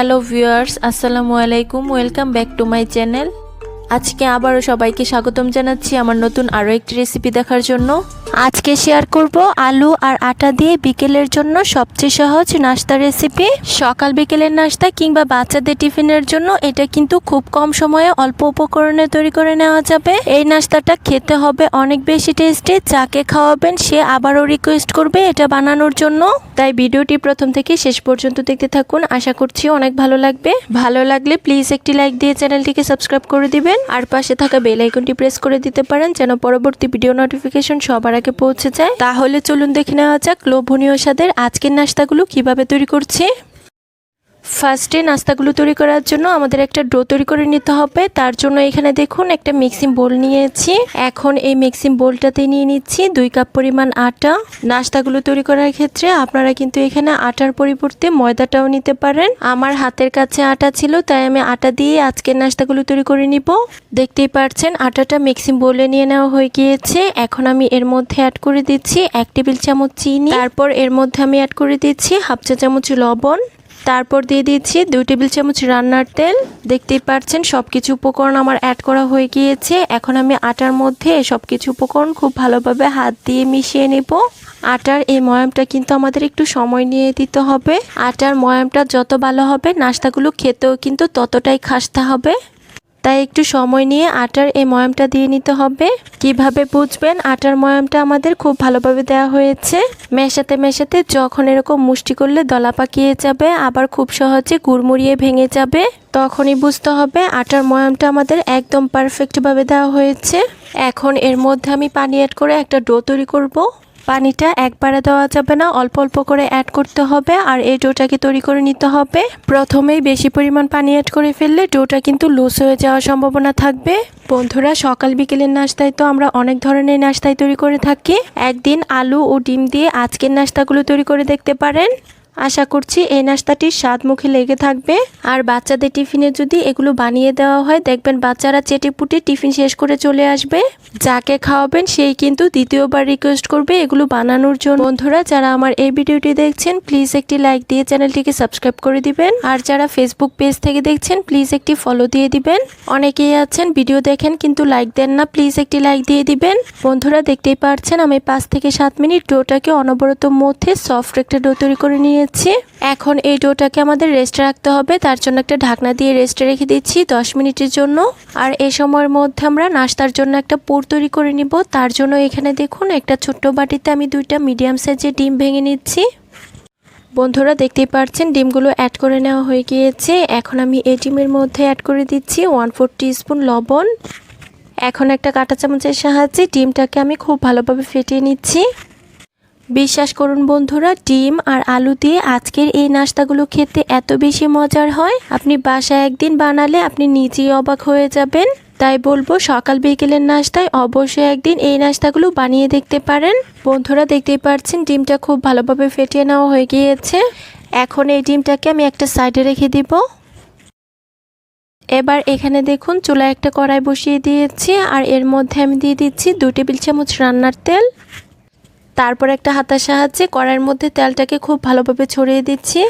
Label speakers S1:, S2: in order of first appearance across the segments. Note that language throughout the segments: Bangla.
S1: হ্যালো ভিউয়ার্স আসসালামু আলাইকুম welcome back to my channel আজকে আবারও সবাইকে স্বাগতম জানাচ্ছি আমার নতুন আরও একটি রেসিপি দেখার জন্য। আজকে শেয়ার করব আলু আর আটা দিয়ে বিকেলের জন্য সবচেয়ে সহজ নাস্তা রেসিপি সকাল বিকেলের নাস্তা কিংবা বাচ্চাদের টিফিনের জন্য এটা কিন্তু খুব কম সময়ে অল্প উপকরণে তৈরি করে নেওয়া যাবে। এই নাস্তাটা খেতে হবে অনেক বেশি টেস্টি যাকে খাওয়াবেন সে আবারও রিকোয়েস্ট করবে এটা বানানোর জন্য। তাই ভিডিওটি প্রথম থেকে শেষ পর্যন্ত দেখতে থাকুন। আশা করছি অনেক ভালো লাগবে। ভালো লাগলে প্লিজ একটি লাইক দিয়ে চ্যানেলটিকে সাবস্ক্রাইব করে দিবেন। আর পাশে থাকা বেল আইকনটি প্রেস করে দিতে পারেন যেন পরবর্তী ভিডিও নোটিফিকেশন সবার আগে পৌঁছে যায়। তাহলে চলুন দেখে নেওয়া যাক লোভনীয় স্বাদের আজকের নাস্তাগুলো কীভাবে তৈরি করছি। ফার্স্টে নাস্তাগুলো তৈরি করার জন্য আমাদের একটা ডো তৈরি করে নিতে হবে। তার জন্য এখানে দেখুন একটা মিক্সিং বোল নিয়েছি। এখন এই মিক্সিং বোলটাতে নিয়ে নিচ্ছি দুই কাপ পরিমাণ আটা। নাস্তাগুলো তৈরি করার ক্ষেত্রে আপনারা কিন্তু এখানে আটার পরিবর্তে ময়দাটাও নিতে পারেন। আমার হাতের কাছে আটা ছিল, তাই আমি আটা দিয়ে আজকের নাস্তাগুলো তৈরি করে নিব। দেখতেই পাচ্ছেন আটাটা মিক্সিং বোলে নিয়ে নেওয়া হয়ে গিয়েছে। এখন আমি এর মধ্যে অ্যাড করে দিচ্ছি এক টেবিল চামচ চিনি। তারপর এর মধ্যে আমি অ্যাড করে দিচ্ছি হাফ চা চামচ লবণ। তারপর দিয়ে দিচ্ছি দুই টেবিল চামচ রান্নার তেল। দেখতেই পাচ্ছেন সব কিছু উপকরণ আমার অ্যাড করা হয়ে গিয়েছে। এখন আমি আটার মধ্যে সব কিছু উপকরণ খুব ভালোভাবে হাত দিয়ে মিশিয়ে নেব। আটার এই ময়ামটা কিন্তু আমাদের একটু সময় নিয়ে দিতে হবে। আটার ময়ামটা যত ভালো হবে, নাস্তাগুলো খেতেও কিন্তু ততটাই খাসতে হবে। তাই একটু সময় নিয়ে আটার এই ময়ামটা দিয়ে নিতে হবে। কীভাবে বুঝবেন? আটার ময়ামটা আমাদের খুব ভালোভাবে দেওয়া হয়েছে। মেশাতে মেশাতে যখন এরকম মুষ্টি করলে দলা পাকিয়ে যাবে, আবার খুব সহজে গুড়মুড়িয়ে ভেঙে যাবে, তখনই বুঝতে হবে আটার ময়ামটা আমাদের একদম পারফেক্টভাবে দেওয়া হয়েছে। এখন এর মধ্যে আমি পানি অ্যাড করে একটা ডো তৈরি করব। পানিটা একবারে দেওয়া যাবে না, অল্প অল্প করে অ্যাড করতে হবে আর এই ডোটাকে তৈরি করে নিতে হবে। প্রথমেই বেশি পরিমাণ পানি অ্যাড করে ফেললে ডোটা কিন্তু লুজ হয়ে যাওয়ার সম্ভাবনা থাকবে। বন্ধুরা, সকাল বিকেলের নাস্তায় তো আমরা অনেক ধরনের নাস্তায় তৈরি করে থাকি। একদিন আলু ও ডিম দিয়ে আজকের নাস্তাগুলো তৈরি করে দেখতে পারেন। আশা করছি এই নাস্তাটির স্বাদ মুখে লেগে থাকবে। আর বাচ্চাদের টিফিনে যদি এগুলো বানিয়ে দেওয়া হয়, দেখবেন বাচ্চারা চেটে পুটে টিফিন শেষ করে চলে আসবে। যাকে খাওয়াবেন, সেই কিন্তু দ্বিতীয়বার রিকোয়েস্ট করবে এগুলো বানানোর জন্য। বন্ধুরা, যারা আমার এই ভিডিওটি দেখছেন প্লিজ একটি লাইক দিয়ে চ্যানেলটিকে সাবস্ক্রাইব করে দিবেন। আর যারা ফেসবুক পেজ থেকে দেখছেন প্লিজ একটি ফলো দিয়ে দিবেন। অনেকেই আছেন ভিডিও দেখেন, কিন্তু লাইক দেন না প্লিজ একটি লাইক দিয়ে দিবেন। বন্ধুরা, দেখতেই পারছেন, আমি পাঁচ থেকে সাত মিনিট ডোটাকে অনবরত মধ্যে সফট একটা ডো তৈরি করে নিয়ে নিয়েছি। এখন এই ডোটাকে আমাদের রেস্টে রাখতে হবে। তার জন্য একটা ঢাকনা দিয়ে রেস্টে রেখে দিচ্ছি দশ মিনিটের জন্য। আর এই সময়ের মধ্যে আমরা নাস্তার জন্য একটা পুর তৈরি করে নিব। তার জন্য এখানে দেখুন একটা ছোট্ট বাটিতে আমি দুইটা মিডিয়াম সাইজের ডিম ভেঙে নিচ্ছি। বন্ধুরা, দেখতেই পাচ্ছেন ডিমগুলো অ্যাড করে নেওয়া হয়ে গিয়েছে। এখন আমি এই ডিমের মধ্যে অ্যাড করে দিচ্ছি ওয়ান ফোর স্পুন লবণ। এখন একটা কাঁটা চামচের সাহায্যে ডিমটাকে আমি খুব ভালোভাবে ফেটিয়ে নিচ্ছি। বিশ্বাস করুন বন্ধুরা, ডিম আর আলু দিয়ে আজকের এই নাস্তাগুলো খেতে এত বেশি মজার হয়। আপনি বাসায় একদিন বানালে আপনি নিজেই অবাক হয়ে যাবেন। তাই বলব, সকাল বিকেলের নাস্তায় অবশ্যই একদিন এই নাস্তাগুলো বানিয়ে দেখতে পারেন। বন্ধুরা, দেখতেই পাচ্ছেন ডিমটা খুব ভালোভাবে ফেটিয়ে নেওয়া হয়ে গিয়েছে। এখন এই ডিমটাকে আমি একটা সাইডে রেখে দিব। এবার এখানে দেখুন, চুলায় একটা কড়াই বসিয়ে দিয়েছি। আর এর মধ্যে আমি দিয়ে দিচ্ছি দু টেবিল চামচ রান্নার তেল। তারপর একটা হাতার সাহায্যে কড়াইয়ের মধ্যে তেলটাকে খুব ভালোভাবে ছড়িয়ে দিচ্ছি।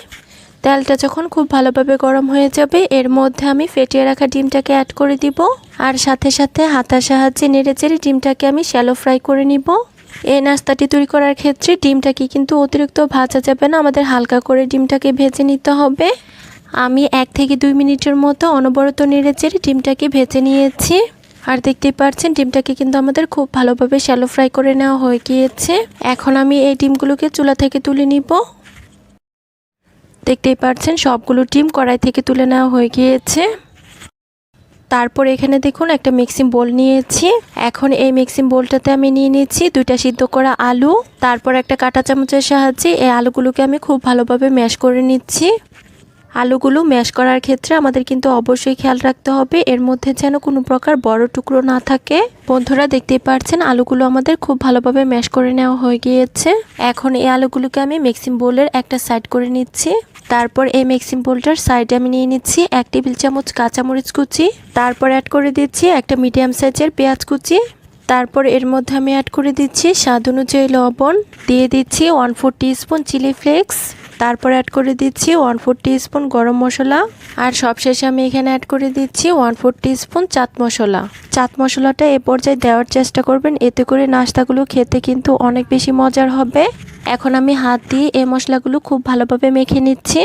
S1: তেলটা যখন খুব ভালোভাবে গরম হয়ে যাবে, এর মধ্যে আমি ফেটিয়ে রাখা ডিমটাকে অ্যাড করে দিব। আর সাথে সাথে হাতার সাহায্যে নেড়ে চেড়ে ডিমটাকে আমি শ্যালো ফ্রাই করে নিব। এই নাস্তাটি তৈরি করার ক্ষেত্রে ডিমটাকে কিন্তু অতিরিক্ত ভাজা যাবে না, আমাদের হালকা করে ডিমটাকে ভেজে নিতে হবে। আমি এক থেকে দুই মিনিটের মতো অনবরত নেড়ে চেড়ে ডিমটাকে ভেজে নিয়েছি। আর দেখতেই পাচ্ছেন ডিমটাকে কিন্তু আমাদের খুব ভালোভাবে শ্যালো ফ্রাই করে নেওয়া হয়ে গিয়েছে। এখন আমি এই ডিমগুলোকে চুলা থেকে তুলে নিব। দেখতেই পাচ্ছেন সবগুলো ডিম কড়াই থেকে তুলে নেওয়া হয়ে গিয়েছে। তারপর এখানে দেখুন, একটা মিক্সিং বোল নিয়েছি। এখন এই মিক্সিং বোলটাতে আমি নিয়ে নিচ্ছি দুইটা সিদ্ধ করা আলু। তারপর একটা কাঁটা চামচের সাহায্যে এই আলুগুলোকে আমি খুব ভালোভাবে ম্যাশ করে নিচ্ছি। আলুগুলো ম্যাশ করার ক্ষেত্রে আমাদের কিন্তু অবশ্যই খেয়াল রাখতে হবে। এর মধ্যে যেন কোনো প্রকার বড় টুকরো না থাকে। বন্ধুরা দেখতেই পাচ্ছেন আলুগুলো আমাদের খুব ভালোভাবে ম্যাশ করে নেওয়া হয়ে গিয়েছে। এখন এই আলুগুলোকে আমি মিক্সিং বোলের একটা সাইড করে নিচ্ছি। তারপর এই মিক্সিং বোলটার সাইডে আমি নিয়ে নিচ্ছি এক টেবিল চামচ কাঁচামরিচ কুচি। তারপর অ্যাড করে দিচ্ছি একটা মিডিয়াম সাইজের পেঁয়াজ কুচি। তারপর এর মধ্যে আমি অ্যাড করে দিচ্ছি স্বাদ অনুযায়ী লবণ। দিয়ে দিচ্ছি one four spoon chilli flakes তারপর অ্যাড করে দিচ্ছি ওয়ান ফোর স্পুন গরম মশলা। আর সবশেষে আমি এখানে অ্যাড করে দিচ্ছি one four spoon chaat masala. Chaat মশলাটা এ পর্যায়ে দেওয়ার চেষ্টা করবেন, এতে করে নাস্তাগুলো খেতে কিন্তু অনেক বেশি মজার হবে। এখন আমি হাত দিয়ে এই মশলাগুলো খুব ভালোভাবে মেখে নিচ্ছি।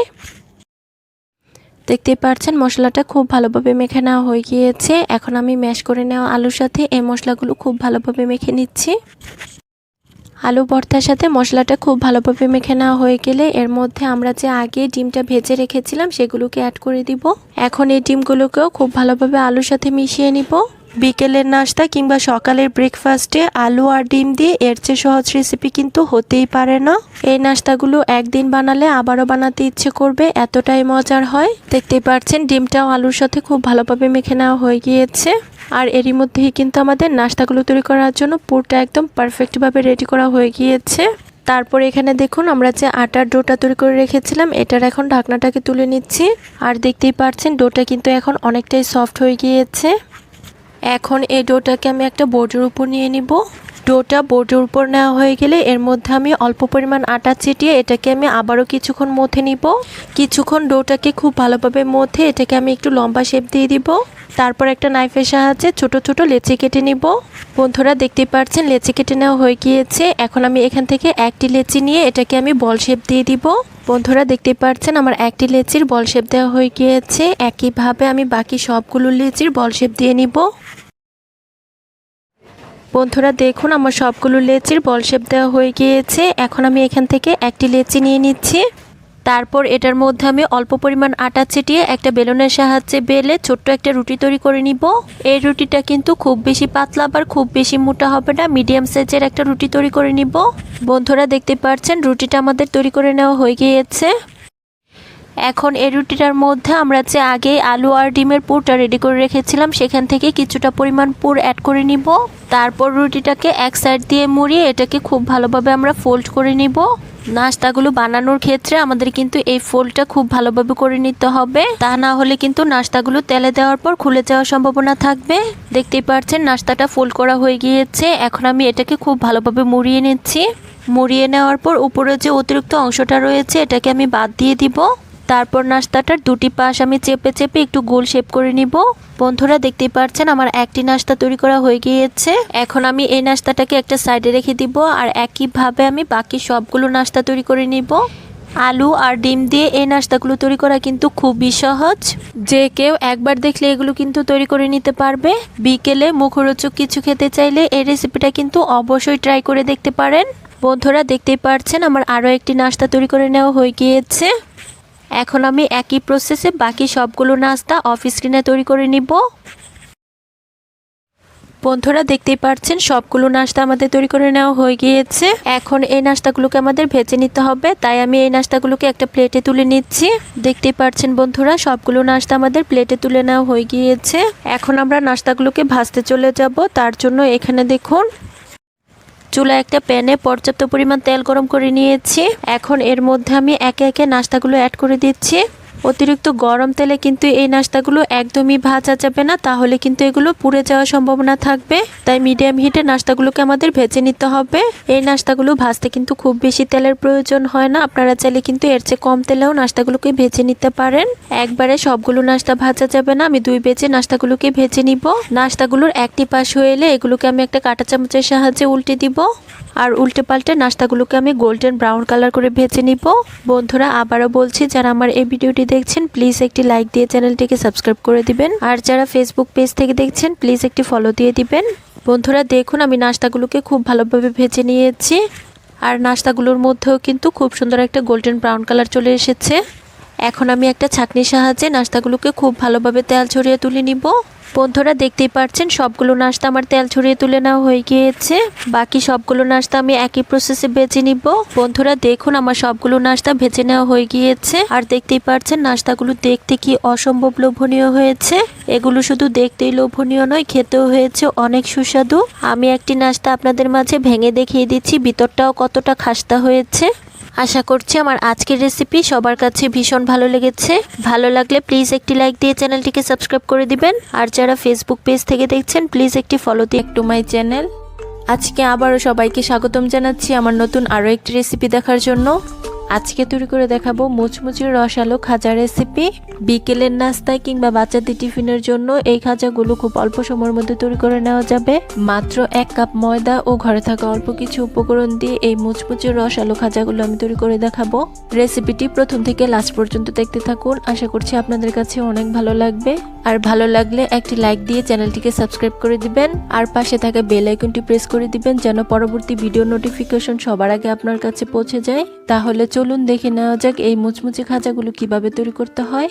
S1: দেখতেই পাচ্ছেন, মশলাটা খুব ভালোভাবে মেখে নেওয়া হয়ে গিয়েছে। এখন আমি ম্যাশ করে নেওয়া আলুর সাথে এই মশলাগুলো খুব ভালোভাবে মেখে নিচ্ছি। আলু ভর্তার সাথে মশলাটা খুব ভালোভাবে মেখে নেওয়া হয়ে গেলে এর মধ্যে আমরা যে আগে ডিমটা ভেজে রেখেছিলাম সেগুলোকে অ্যাড করে দিব। এখন এই ডিমগুলোকেও খুব ভালোভাবে আলুর সাথে মিশিয়ে নিব। বিকেলের নাস্তা কিংবা সকালের ব্রেকফাস্টে আলু আর ডিম দিয়ে এর চেয়ে সহজ রেসিপি কিন্তু হতেই পারে না। এই নাস্তাগুলো একদিন বানালে আবারও বানাতে ইচ্ছে করবে, এতটাই মজার হয়। দেখতেই পাচ্ছেন, ডিমটাও আলুর সাথে খুব ভালোভাবে মেখে নেওয়া হয়ে গিয়েছে। আর এরই মধ্যেই কিন্তু আমাদের নাস্তাগুলো তৈরি করার জন্য পুরটা একদম পারফেক্টভাবে রেডি করা হয়ে গিয়েছে। তারপর এখানে দেখুন, আমরা যে আটার ডোটা তৈরি করে রেখেছিলাম, এটার এখন ঢাকনাটাকে তুলে নিচ্ছি। আর দেখতেই পাচ্ছেন, ডোটা কিন্তু এখন অনেকটাই সফট হয়ে গিয়েছে। এখন এই ডোটাকে আমি একটা বোর্ডের উপর নিয়ে নিব। ডোটা বোর্ডের উপর নেওয়া হয়ে গেলে এর মধ্যে আমি অল্প পরিমাণ আটা ছিটিয়ে এটাকে আমি আবারও কিছুক্ষণ মথে নিব। কিছুক্ষণ ডোটাকে খুব ভালোভাবে মথে এটাকে আমি একটু লম্বা শেপ দিয়ে দিব। তারপর একটা নাইফের সাহায্যে ছোট ছোট লেচি কেটে নিব। বন্ধুরা দেখতে পাচ্ছেন লেচি কেটে নেওয়া হয়ে গিয়েছে। এখন আমি এখান থেকে একটি লেচি নিয়ে এটাকে আমি বল শেপ দিয়ে দিব। বন্ধুরা দেখতে পাচ্ছেন আমার একটি লেচির বল শেপ দেওয়া হয়ে গিয়েছে। একইভাবে আমি বাকি সবগুলো লেচির বল শেপ দিয়ে নিব। বন্ধুরা দেখুন, আমার সবগুলো লেচির বল শেপ দেওয়া হয়ে গিয়েছে। এখন আমি এখান থেকে একটি লেচি নিয়ে নিচ্ছি। তারপর এটার মধ্যে আমি অল্প পরিমাণ আটা ছিটিয়ে একটা বেলুনের সাহায্যে বেলে ছোট্ট একটা রুটি তৈরি করে নিব। এই রুটিটা কিন্তু খুব বেশি পাতলা আবার খুব বেশি মোটা হবে না, মিডিয়াম সাইজের একটা রুটি তৈরি করে নিব। বন্ধুরা দেখতে পাচ্ছেন, রুটিটা আমাদের তৈরি করে নেওয়া হয়ে গিয়েছে। এখন এই রুটিটার মধ্যে আমরা যে আগে আলু আর ডিমের পুরটা রেডি করে রেখেছিলাম, সেখান থেকে কিছুটা পরিমাণ পুর অ্যাড করে নিব। তারপর রুটিটাকে এক সাইড দিয়ে মুড়িয়ে এটাকে খুব ভালোভাবে আমরা ফোল্ড করে নিব। নাস্তাগুলো বানানোর ক্ষেত্রে আমাদের কিন্তু এই ফোল্ডটা খুব ভালোভাবে করে নিতে হবে। তা না হলে কিন্তু নাস্তাগুলো তেলে দেওয়ার পর খুলে যাওয়ার সম্ভাবনা থাকবে। দেখতেই পাচ্ছেন নাস্তাটা ফোল্ড করা হয়ে গিয়েছে। এখন আমি এটাকে খুব ভালোভাবে মুড়িয়ে নিচ্ছি। মুড়িয়ে নেওয়ার পর উপরে যে অতিরিক্ত অংশটা রয়েছে, এটাকে আমি বাদ দিয়ে দিব। তারপর নাস্তাটার দুটি পাশ আমি চেপে চেপে একটু গোল শেপ করে নিব। বন্ধুরা দেখতেই পাচ্ছেন আমার একটি নাস্তা তৈরি করা হয়ে গিয়েছে। এখন আমি এই নাস্তাটাকে একটা সাইডে রেখে দিব আর একইভাবে আমি বাকি সবগুলো নাস্তা তৈরি করে নিব। আলু আর ডিম দিয়ে এই নাস্তাগুলো তৈরি করা কিন্তু খুবই সহজ। যে কেউ একবার দেখলে এগুলো কিন্তু তৈরি করে নিতে পারবে। বিকেলে মুখরোচক কিছু খেতে চাইলে এই রেসিপিটা কিন্তু অবশ্যই ট্রাই করে দেখতে পারেন। বন্ধুরা দেখতেই পাচ্ছেন আমার আরও একটি নাস্তা তৈরি করে নেওয়া হয়ে গিয়েছে। এখন আমি একই প্রসেসে বাকি সবগুলো নাস্তা অফ স্ক্রিনে তৈরি করে নিব। বন্ধুরা, দেখতেই পাচ্ছেন সবগুলো নাস্তা আমাদের তৈরি করে নেওয়া হয়ে গিয়েছে। এখন এই নাস্তাগুলোকে আমাদের ভেজে নিতে হবে, তাই আমি এই নাস্তাগুলোকে একটা প্লেটে তুলে নিচ্ছি। দেখতেই পাচ্ছেন বন্ধুরা, সবগুলো নাস্তা আমাদের প্লেটে তুলে নেওয়া হয়ে গিয়েছে। এখন আমরা নাস্তাগুলোকে ভাজতে চলে যাব, তার জন্য এখানে দেখুন চুলা একটা প্যানে পর্যাপ্ত পরিমাণ তেল গরম করে নিয়েছি। এখন এর মধ্যে আমি একে একে নাস্তাগুলো অ্যাড করে দিচ্ছি। অতিরিক্ত গরম তেলে কিন্তু এই নাস্তাগুলো একদমই ভাজা যাবে না, তাহলে কিন্তু এগুলো পুড়ে যাওয়ার সম্ভাবনা থাকবে। তাই মিডিয়াম হিটে নাস্তাগুলোকে আমাদের ভেজে নিতে হবে। এই নাস্তাগুলো ভাজতে কিন্তু খুব বেশি তেলের প্রয়োজন হয় না, আপনারা চাইলে কিন্তু এর চেয়ে কম তেলেও নাস্তাগুলোকে ভেজে নিতে পারেন। একবারে সবগুলো নাস্তা ভাজা যাবে না, আমি দুই বেজে নাস্তাগুলোকে ভেজে নিব। নাস্তাগুলোর একটি পাশ হয়ে এলে এগুলোকে আমি একটা কাঁটা চামচের সাহায্যে উল্টে দিব। আর উল্টে পাল্টে নাস্তাগুলোকে আমি গোল্ডেন ব্রাউন কালার করে ভেজে নিব। বন্ধুরা, আবারও বলছি, যারা আমার এই ভিডিওটি দেখছেন প্লিজ একটি লাইক দিয়ে চ্যানেলটিকে সাবস্ক্রাইব করে দিবেন। আর যারা ফেসবুক পেজ থেকে দেখছেন প্লিজ একটি ফলো দিয়ে দিবেন। বন্ধুরা, দেখুন, আমি নাস্তাগুলোকে খুব ভালোভাবে ভেজে নিয়েছি। আর নাস্তাগুলোর মধ্যেও কিন্তু খুব সুন্দর একটা গোল্ডেন ব্রাউন কালার চলে এসেছে। এখন আমি একটা ছাঁকনির সাহায্যে নাস্তাগুলোকে খুব ভালোভাবে তেল ছড়িয়ে তুলে নিব। বন্ধুরা দেখতেই পাচ্ছেন, সবগুলো নাস্তা আমার তেল ছড়িয়ে তুলে নেওয়া হয়ে গিয়েছে। বাকি সবগুলো নাস্তা আমি একই প্রসেসে বেছে নিব। বন্ধুরা দেখুন, আমার সবগুলো নাস্তা ভেজে নেওয়া হয়ে গিয়েছে। আর দেখতেই পাচ্ছেন, নাস্তাগুলো দেখতে কি অসম্ভব লোভনীয় হয়েছে। এগুলো শুধু দেখতেই লোভনীয় নয়, খেতেও হয়েছে অনেক সুস্বাদু। আমি একটি নাস্তা আপনাদের মাঝে ভেঙে দেখিয়ে দিচ্ছি, ভিতরটাও কতটা খাস্তা হয়েছে। আশা করছি আমার আজকের রেসিপি সবার কাছে ভীষণ ভালো লেগেছে। ভালো লাগলে প্লিজ একটি লাইক দিয়ে চ্যানেলটিকে সাবস্ক্রাইব করে দিবেন। আর যারা ফেসবুক পেজ থেকে দেখছেন প্লিজ একটি ফলো দিয়ে একটু মাই চ্যানেল আজকে আবারও সবাইকে স্বাগতম জানাচ্ছি আমার নতুন আরও একটি রেসিপি দেখার জন্য। আজকে তৈরি করে দেখাবো মুচমুচে রসালো খাজা রেসিপি বিকেলের নাস্তায় কিংবা বাচ্চাদের টিফিনের জন্য এই খাজাগুলো খুব অল্প সময়ের মধ্যে তৈরি করে নেওয়া যাবে। মাত্র এক কাপ ময়দা ও ঘরে থাকা অল্প কিছু উপকরণ দিয়ে এই মুচমুচে রসালো খাজাগুলো আমি তৈরি করে দেখাবো। রেসিপিটি প্রথম থেকে লাস্ট পর্যন্ত দেখতে থাকুন। আশা করছি আপনাদের কাছে অনেক ভালো লাগবে। আর ভালো লাগলে একটি লাইক দিয়ে চ্যানেলটিকে সাবস্ক্রাইব করে দিবেন। আর পাশে থাকা বেল আইকনটি প্রেস করে দিবেন যেন পরবর্তী ভিডিও নোটিফিকেশন সবার আগে আপনার কাছে পৌঁছে যায়। তাহলে চলুন দেখে নেওয়া যাক এই মুচমুচে খাজাগুলো কীভাবে তৈরি করতে হয়।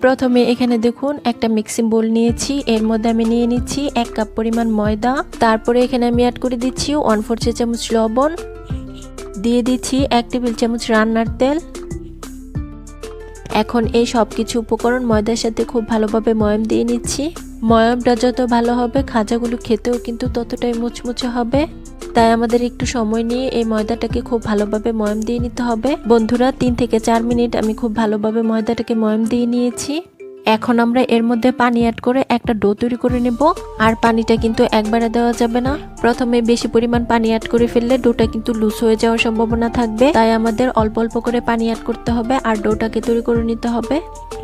S1: প্রথমে এখানে দেখুন, একটা মিক্সিং বোল নিয়েছি, এর মধ্যে আমি নিয়ে নিচ্ছি এক কাপ পরিমাণ ময়দা। তারপরে এখানে আমি অ্যাড করে দিচ্ছি ওয়ান ফোর চা চামচ লবণ। দিয়ে দিচ্ছি এক টেবিল চামচ রান্নার তেল। এখন এই সব কিছু উপকরণ ময়দার সাথে খুব ভালোভাবে ময়ম দিয়ে নিচ্ছি। ময়মটা যত ভালো হবে, খাজাগুলো খেতেও কিন্তু ততটাই মুচমুচে হবে। তাই আমাদের একটু সময় নিয়ে এই ময়দাটাকে খুব ভালোভাবে ময়ম দিয়ে নিতে হবে। বন্ধুরা, তিন থেকে চার মিনিট আমি খুব ভালোভাবে ময়দাটাকে ময়ম দিয়ে নিয়েছি। এখন আমরা এর মধ্যে পানি অ্যাড করে একটা ডো তৈরি করে নেব, আর পানিটা কিন্তু একবারে দেওয়া যাবে না। প্রথমে বেশি পরিমাণ পানি অ্যাড করে ফেললে ডোটা কিন্তু লুজ হয়ে যাওয়ার সম্ভাবনা থাকবে। তাই আমাদের অল্প অল্প করে পানি অ্যাড করতে হবে, আর ডোটাকে তৈরি করে নিতে হবে।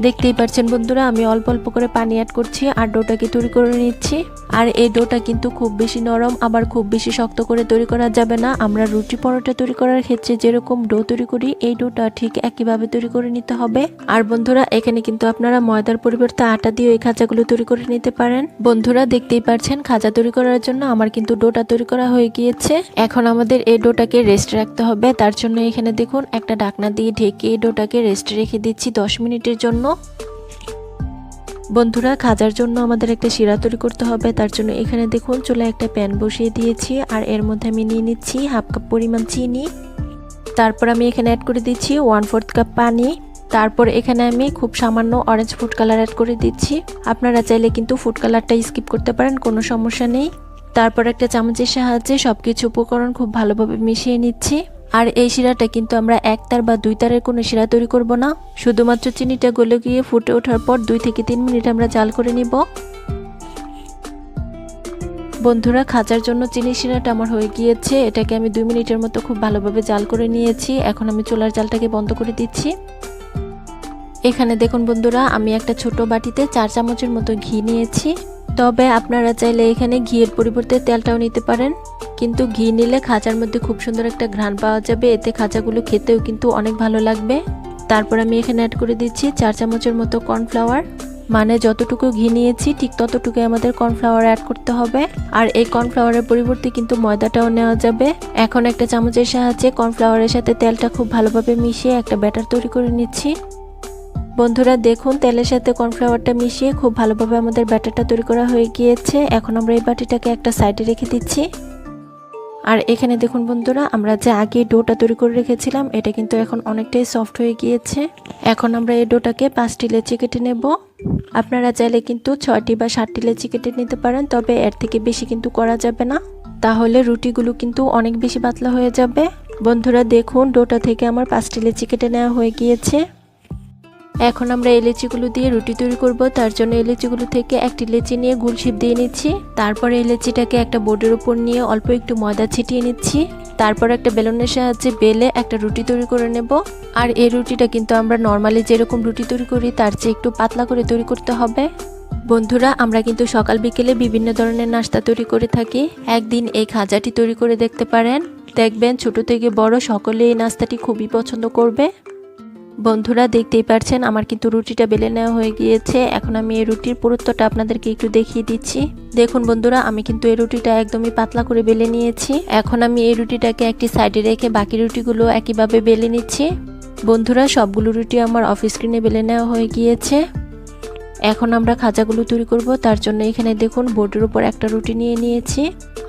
S1: দেখতেই পাচ্ছেন বন্ধুরা, আমি অল্প অল্প করে পানি অ্যাড করছি, আর ডোটাকে তৈরি করে নিচ্ছি। আর এই ডোটা কিন্তু খুব বেশি নরম, আবার খুব বেশি শক্ত করে তৈরি করা যাবে না। আমরা রুটি পরোটা তৈরি করার ক্ষেত্রে যেরকম ডো তৈরি করি, এই ডোটা ঠিক একইভাবে তৈরি করে নিতে হবে। আর বন্ধুরা, এখানে কিন্তু আপনারা ময়দার পরিবর্তে আটা দিয়ে এই খাঁচাগুলো তৈরি করে নিতে পারেন। বন্ধুরা, দেখতেই পারছেন খাজা তৈরি করার জন্য আমার কিন্তু ডোটা তৈরি করা হয়ে গিয়েছে। এখন আমাদের এই ডোটাকে রেস্ট রাখতে হবে। তার জন্য এখানে দেখুন, একটা ঢাকনা দিয়ে ঢেকে এই ডোটাকে রেস্ট রেখে দিচ্ছি দশ মিনিটের জন্য। বন্ধুরা খাজার জন্য আমাদের একটা শিরা তৈরি করতে হবে। তার জন্য এখানে দেখুন চলে একটা প্যান বসিয়ে দিয়েছি আর এর মধ্যে আমি নিয়ে নিচ্ছি হাফ কাপ পরিমাণ চিনি। তারপর আমি এখানে অ্যাড করে দিচ্ছি ওয়ান ফোর্থ কাপ পানি। তারপর এখানে আমি খুব সামান্য অরেঞ্জ ফুড কালার অ্যাড করে দিচ্ছি। আপনারা চাইলে কিন্তু ফুড কালারটা স্কিপ করতে পারেন, কোনো সমস্যা নেই। তারপর একটা চামচের সাহায্যে সব কিছু উপকরণ খুব ভালোভাবে মিশিয়ে নিচ্ছি। আর এই শিরাটা কিন্তু আমরা এক তার বা দুই তারের কোনো শিরা তৈরি করব না। শুধুমাত্র চিনিটা গলে গিয়ে ফুটে ওঠার পর দুই থেকে তিন মিনিট আমরা জাল করে নিব। বন্ধুরা, খাঁচার জন্য চিনি শিরাটা আমার হয়ে গিয়েছে। এটাকে আমি দুই মিনিটের মতো খুব ভালোভাবে জাল করে নিয়েছি। এখন আমি চুলার জালটাকে বন্ধ করে দিচ্ছি। এখানে দেখুন বন্ধুরা, আমি একটা ছোট বাটিতে চার চামচের মতো ঘি নিয়েছি। তবে আপনারা চাইলে এখানে ঘিয়ের পরিবর্তে তেলটাও নিতে পারেন। কিন্তু ঘি নিলে খাঁচার মধ্যে খুব সুন্দর একটা ঘ্রাণ পাওয়া যাবে। এতে খাঁচাগুলো খেতেও কিন্তু অনেক ভালো লাগবে। তারপর আমি এখানে অ্যাড করে দিচ্ছি চার চামচের মতো কর্নফ্লাওয়ার মানে যতটুকু ঘি নিয়েছি, ঠিক ততটুকু আমাদের কর্নফ্লাওয়ার অ্যাড করতে হবে। আর এই কর্নফ্লাওয়ারের পরিবর্তে কিন্তু ময়দাটাও নেওয়া যাবে। এখন একটা চামচের সাহায্যে কর্নফ্লাওয়ারের সাথে তেলটা খুব ভালোভাবে মিশিয়ে একটা ব্যাটার তৈরি করে নিচ্ছি। বন্ধুরা দেখুন, তেলের সাথে কর্নফ্লাওয়ারটা মিশিয়ে খুব ভালোভাবে আমাদের ব্যাটারটা তৈরি করা হয়ে গিয়েছে। এখন আমরা এই বাটিটাকে একটা সাইডে রেখে দিচ্ছি। আর এখানে দেখুন বন্ধুরা, আমরা যে আগে ডোটা তৈরি করে রেখেছিলাম, এটা কিন্তু এখন অনেকটাই সফট হয়ে গিয়েছে। এখন আমরা এই ডোটাকে পাঁচটি লেচি কেটে নেব। আপনারা চাইলে কিন্তু ছয়টি বা সাতটি লেচি কেটে নিতে পারেন, তবে এর থেকে বেশি কিন্তু করা যাবে না। তাহলে রুটিগুলো কিন্তু অনেক বেশি পাতলা হয়ে যাবে। বন্ধুরা দেখুন, ডোটা থেকে আমার পাঁচটি লেচি কেটে নেওয়া হয়ে গিয়েছে। এখন আমরা এই লেচিগুলো দিয়ে রুটি তৈরি করব। তার জন্য এই লেচিগুলো থেকে একটি লেচি নিয়ে গুল শিপ দিয়ে নিচ্ছি। তারপর এই লেচিটাকে একটা বোর্ডের উপর নিয়ে অল্প একটু ময়দা ছিটিয়ে নিচ্ছি। তারপর একটা বেলুনের সাহায্যে বেলে একটা রুটি তৈরি করে নেব। আর এই রুটিটা কিন্তু আমরা নর্মালি যেরকম রুটি তৈরি করি, তার চেয়ে একটু পাতলা করে তৈরি করতে হবে। বন্ধুরা, আমরা কিন্তু সকাল বিকেলে বিভিন্ন ধরনের নাস্তা তৈরি করে থাকি। একদিন এই খাজাটি তৈরি করে দেখতে পারেন। দেখবেন ছোট থেকে বড় সকলে এই নাস্তাটি খুবই পছন্দ করবে। বন্ধুরা দেখতেই পারছেন, আমার কিন্তু রুটিটা বেলে নেওয়া হয়ে গিয়েছে। এখন আমি এই রুটির পুরুত্বটা আপনাদেরকে একটু দেখিয়ে দিচ্ছি। দেখুন বন্ধুরা, আমি কিন্তু এই রুটিটা একদমই পাতলা করে বেলে নিয়েছি। এখন আমি এই রুটিটাকে একটি সাইডে রেখে বাকি রুটিগুলো একইভাবে বেলে নিচ্ছি। বন্ধুরা, সবগুলো রুটি আমার অফিস স্ক্রিনে বেলে নেওয়া হয়ে গিয়েছে। এখন আমরা খাজাগুলো তৈরি করব, তার জন্য এখানে দেখুন বোর্ডের উপর একটা রুটি নিয়ে নিয়েছি।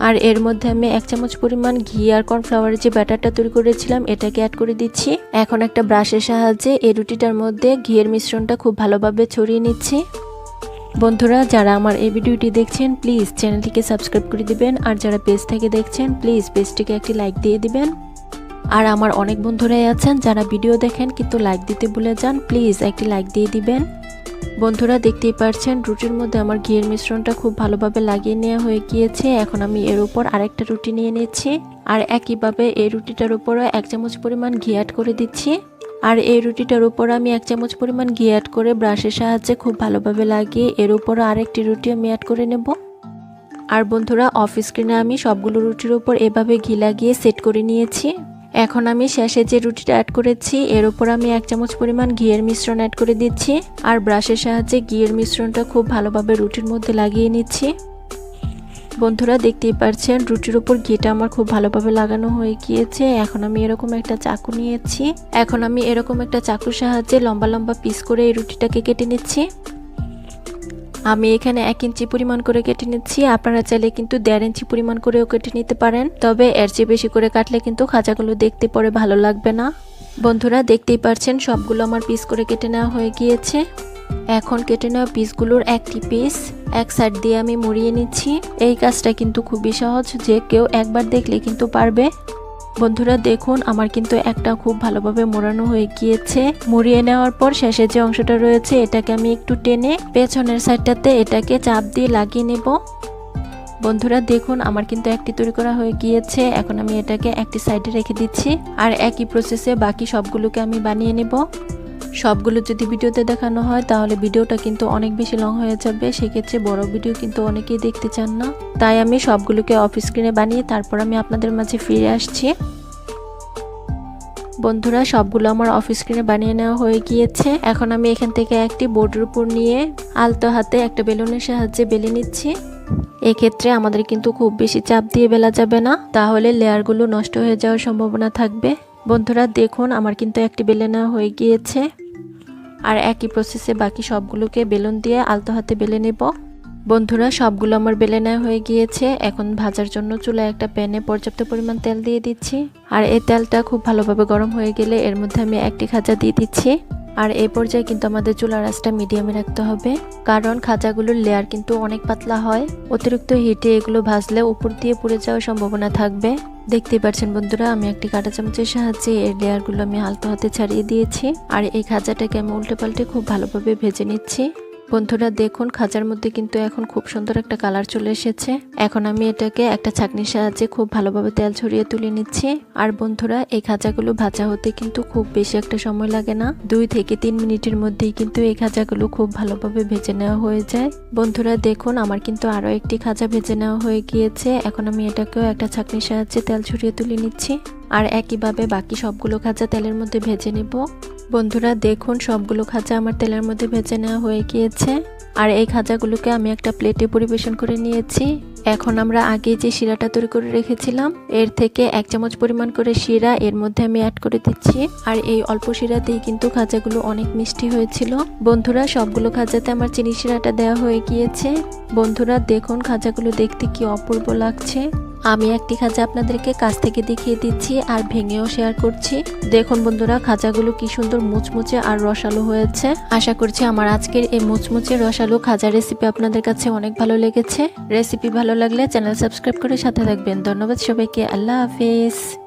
S1: আর এর মধ্যে আমি এক চামচ পরিমাণ ঘি আর কর্নফ্লাওয়ারের যে ব্যাটারটা তৈরি করেছিলাম, এটাকে অ্যাড করে দিচ্ছি। এখন একটা ব্রাশের সাহায্যে এই রুটিটার মধ্যে ঘিয়ের মিশ্রণটা খুব ভালোভাবে ছড়িয়ে নিচ্ছি। বন্ধুরা, যারা আমার এই ভিডিওটি দেখছেন, প্লিজ চ্যানেলটিকে সাবস্ক্রাইব করে দিবেন। আর যারা পেজ থেকে দেখছেন, প্লিজ পেজটিকে একটি লাইক দিয়ে দিবেন। আর আমার অনেক বন্ধুরাই আছেন যারা ভিডিও দেখেন কিন্তু লাইক দিতে ভুলে যান, প্লিজ একটি লাইক দিয়ে দিবেন। বন্ধুরা দেখতেই পারছেন, রুটির মধ্যে আমার ঘিয়ের মিশ্রণটা খুব ভালোভাবে লাগিয়ে নেওয়া হয়ে গিয়েছে। এখন আমি এর উপর আরেকটা রুটি নিয়ে নিচ্ছি। আর একইভাবে এই রুটিটার উপরও এক চামচ পরিমাণ ঘি অ্যাড করে দিচ্ছি। আর এই রুটিটার উপর আমি এক চামচ পরিমাণ ঘি অ্যাড করে ব্রাশের সাহায্যে খুব ভালোভাবে লাগিয়ে এর উপরও আরেকটি রুটি আমি অ্যাড করে নেব। আর বন্ধুরা অফ স্ক্রিনে আমি সবগুলো রুটির উপর এভাবে ঘি লাগিয়ে সেট করে নিয়েছি। এখন আমি শেষে যে রুটিটা অ্যাড করেছি, এর উপর আমি এক চামচ পরিমাণ ঘিয়ের মিশ্রণ অ্যাড করে দিচ্ছি আর ব্রাশের সাহায্যে ঘিয়ের মিশ্রণটা খুব ভালোভাবে রুটির মধ্যে লাগিয়ে নিচ্ছি। বন্ধুরা, দেখতেই পারছেন, রুটির উপর ঘিটা আমার খুব ভালোভাবে লাগানো হয়ে গিয়েছে। এখন আমি এরকম একটা চাকু নিয়েছি। এখন আমি এরকম একটা চাকুর সাহায্যে লম্বা লম্বা পিস করে এই রুটিটাকে কেটে নিচ্ছি। আমি এখানে এক ইঞ্চি পরিমাণ করে কেটে নিচ্ছি। আপনারা চাইলে কিন্তু দেড় ইঞ্চি পরিমাণ করেও কেটে নিতে পারেন। তবে এর চেয়ে বেশি করে কাটলে কিন্তু খাঁচাগুলো দেখতে পরে ভালো লাগবে না। বন্ধুরা, দেখতেই পারছেন, সবগুলো আমার পিস করে কেটে নেওয়া হয়ে গিয়েছে। এখন কেটে নেওয়া পিসগুলোর একটি পিস এক সাইড দিয়ে আমি মুড়িয়ে নিচ্ছি। এই কাজটা কিন্তু খুবই সহজ, যে কেউ একবার দেখলে কিন্তু পারবে। বন্ধুরা দেখুন, আমার কিন্তু একটা খুব ভালোভাবে মোড়ানো হয়ে গিয়েছে। মুড়িয়ে নেওয়ার পর শেষে যে অংশটা রয়েছে, এটাকে আমি একটু টেনে পেছনের সাইডটাতে এটাকে চাপ দিয়ে লাগিয়ে নেব। বন্ধুরা দেখুন, আমার কিন্তু একটি তৈরি করা হয়ে গিয়েছে। এখন আমি এটাকে একটি সাইডে রেখে দিচ্ছি। আর একই প্রসেসে বাকি সবগুলোকে আমি বানিয়ে নেব। সবগুলো যদি ভিডিওতে দেখানো হয়, তাহলে ভিডিওটা কিন্তু অনেক বেশি লং হয়ে যাবে। সেক্ষেত্রে বড় ভিডিও কিন্তু অনেকেই দেখতে চান না। তাই আমি সবগুলোকে অফ স্ক্রিনে বানিয়ে তারপর আমি আপনাদের মাঝে ফিরে আসছি। বন্ধুরা, সবগুলো আমার অফ স্ক্রিনে বানিয়ে নেওয়া হয়ে গিয়েছে। এখন আমি এখান থেকে একটি বোর্ডের উপর নিয়ে আলতো হাতে একটা বেলুনের সাহায্যে বেলে নিচ্ছি। এক্ষেত্রে আমাদের কিন্তু খুব বেশি চাপ দিয়ে বেলা যাবে না। তাহলে লেয়ারগুলো নষ্ট হয়ে যাওয়ার সম্ভাবনা থাকবে। বন্ধুরা, দেখুন, আমার কিন্তু একটি বেলে নেওয়া হয়ে গিয়েছে। আর একই প্রসেসে বাকি সবগুলোকে বেলুন দিয়ে আলতো হাতে বেলে নেব। বন্ধুরা, সবগুলো আমার বেলে নেওয়া হয়ে গিয়েছে। এখন ভাজার জন্য চুলায় একটা প্যানে পর্যাপ্ত পরিমাণ তেল দিয়ে দিচ্ছি। আর এই তেলটা খুব ভালোভাবে গরম হয়ে গেলে এর মধ্যে আমি একটি খাজা দিয়ে দিচ্ছি। আর এই পর্যায়ে কিন্তু আমাদের চুলার আঁচটা মিডিয়ামে রাখতে হবে। কারণ খাজাগুলোর লেয়ার কিন্তু অনেক পাতলা হয়। অতিরিক্ত হিটে এগুলো ভাজলে উপর দিয়ে পুড়ে যাওয়ার সম্ভাবনা থাকবে। দেখতেই পাচ্ছেন বন্ধুরা, আমি একটি কাঁটা চামচের সাহায্যে এই লেয়ারগুলো আমি হালকা হাতে ছাড়িয়ে দিয়েছি। আর এই খাজাটাকে আমি উল্টে পাল্টে খুব ভালোভাবে ভেজে নিচ্ছি। বন্ধুরা, দেখুন, খাঁচার মধ্যে কিন্তু এখন খুব সুন্দর একটা কালার চলে এসেছে। এখন আমি এটাকে একটা ছাকনির সাহায্যে খুব ভালোভাবে তেল ছড়িয়ে তুলে নিচ্ছি। আর বন্ধুরা, এই খাঁচাগুলো ভাজা হতে কিন্তু খুব বেশি একটা সময় লাগে না। দুই থেকে তিন মিনিটের মধ্যেই কিন্তু এই খাঁচাগুলো খুব ভালোভাবে ভেজে নেওয়া হয়ে যায়। বন্ধুরা, দেখুন, আমার কিন্তু আরও একটি খাঁচা ভেজে নেওয়া হয়ে গিয়েছে। এখন আমি এটাকেও একটা ছাকনির সাহায্যে তেল ছড়িয়ে তুলে নিচ্ছি। আর একইভাবে বাকি সবগুলো খাজা তেলের মধ্যে ভেজে নেব। বন্ধুরা, দেখুন, সবগুলো খাজা আমার তেলের মধ্যে ভেজে নেওয়া হয়ে গিয়েছে। আর এই খাজাগুলোকে আমি একটা প্লেটে পরিবেশন করে নিয়েছি। এখন আমরা আগে যে শিরাটা তৈরি করে রেখেছিলাম, এর থেকে এক চামচ পরিমাণ করে শিরা এর মধ্যে আমি অ্যাড করে দিচ্ছি। আর এই অল্প শিরাতেই কিন্তু খাজাগুলো অনেক মিষ্টি হয়েছিল। বন্ধুরা, সবগুলো খাজাতে আমার চিনি শিরাটা দেওয়া হয়ে গিয়েছে। বন্ধুরা, দেখুন খাজাগুলো দেখতে কি অপূর্ব লাগছে। আমি একটি খাজা আপনাদেরকে কাছ থেকে দেখিয়ে দিচ্ছি আর ভেঙেও শেয়ার করছি। দেখুন বন্ধুরা খাজাগুলো কি সুন্দর মুচমুচে আর রসালো হয়েছে। আশা করছি আমার আজকের এই মুচমুচে রসালো খাজা রেসিপি আপনাদের কাছে অনেক ভালো লেগেছে। রেসিপি ভালো লাগলে চ্যানেল সাবস্ক্রাইব করে সাথে থাকবেন। ধন্যবাদ সবাইকে। আল্লাহ হাফিজ।